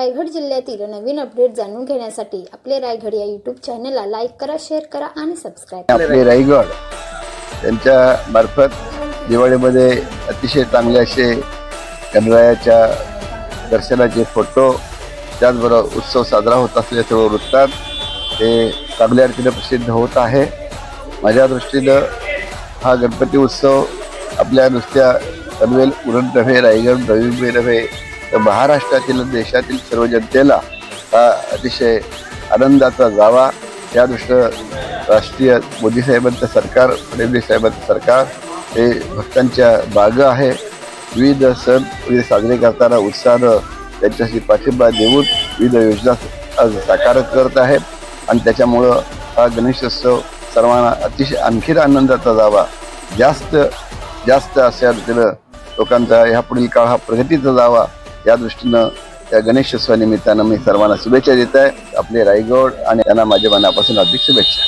रायगड जिल्ह्यातील नवीन अपडेट जाणून घेण्यासाठी आपले रायगड या यूट्यूब चॅनलला लाईक करा शेअर करा आणि सबस्क्राईब आपले रायगड त्यांच्या मार्फत दिवाळीमध्ये अतिशय चांगले असे गणरायाच्या दर्शनाचे फोटो त्याचबरोबर उत्सव साजरा होत असल्याचं वृत्तात ते चांगल्या रीतीने प्रसिद्ध होत आहे. माझ्या दृष्टीनं हा गणपती उत्सव आपल्या नुसत्या पनवेल उरण नव्हे रायगड नवी नव्हे तर महाराष्ट्रातील देशातील सर्व जनतेला हा अतिशय आनंदाचा जावा. या दृष्टीनं राष्ट्रीय मोदी साहेबांचं सरकार फडणवीस साहेबांचं सरकार हे भक्तांच्या बागं आहे. विविध सण विविध साजरे करताना उत्साहानं त्यांच्याशी पाठिंबा देऊन विविध योजना आज साकार करत आहे आणि त्याच्यामुळं हा गणेशोत्सव सर्वांना अतिशय आणखीन आनंदाचा जावा. जास्त जास्त अशा रीतीनं लोकांचा ह्या पुढील काळ हा प्रगतीचा जावा. या दृष्टीनं या गणेशोत्सवानिमित्तानं मी सर्वांना शुभेच्छा देत आहे आपले रायगड आणि त्यांना माझ्या मनापासून अधिक शुभेच्छा.